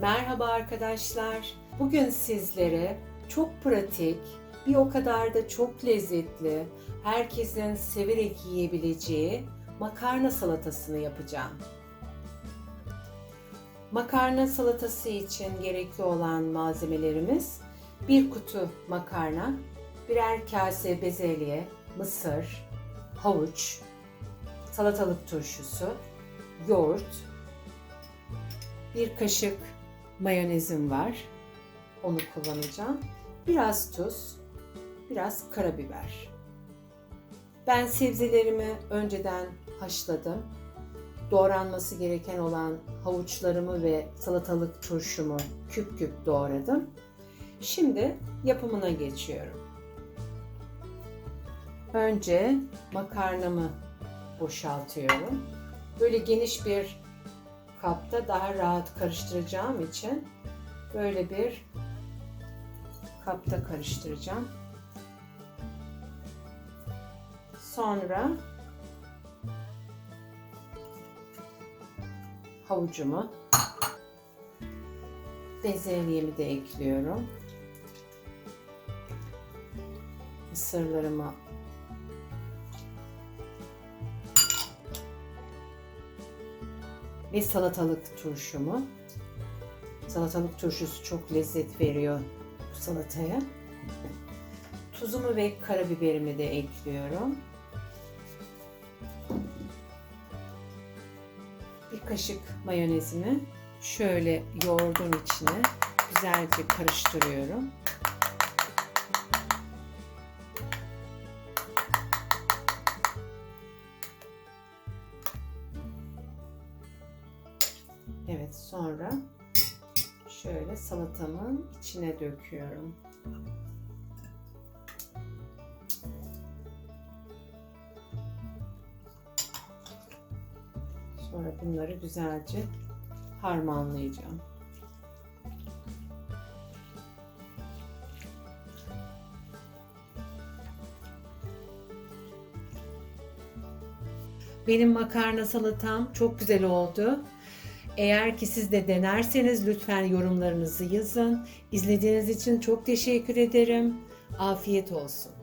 Merhaba arkadaşlar. Bugün sizlere çok pratik, bir o kadar da çok lezzetli, herkesin severek yiyebileceği makarna salatasını yapacağım. Makarna salatası için gerekli olan malzemelerimiz bir kutu makarna, birer kase bezelye, mısır, havuç, salatalık turşusu, yoğurt, bir kaşık mayonezim var. Onu kullanacağım. Biraz tuz, biraz karabiber. Ben sebzelerimi önceden haşladım. Doğranması gereken olan havuçlarımı ve salatalık turşumu küp küp doğradım. Şimdi yapımına geçiyorum. Önce makarnamı boşaltıyorum. Böyle geniş bir kapta daha rahat karıştıracağım için böyle bir kapta karıştıracağım. Sonra havucumu bezelyemi de ekliyorum. Mısırlarımı ve salatalık turşumu. Salatalık turşusu çok lezzet veriyor bu salataya. Tuzumu ve karabiberimi de ekliyorum. Bir kaşık mayonezimi şöyle yoğurdun içine güzelce karıştırıyorum. Evet sonra şöyle salatamın içine döküyorum. Sonra bunları güzelce harmanlayacağım. Benim makarna salatam çok güzel oldu. Eğer ki siz de denerseniz lütfen yorumlarınızı yazın. İzlediğiniz için çok teşekkür ederim. Afiyet olsun.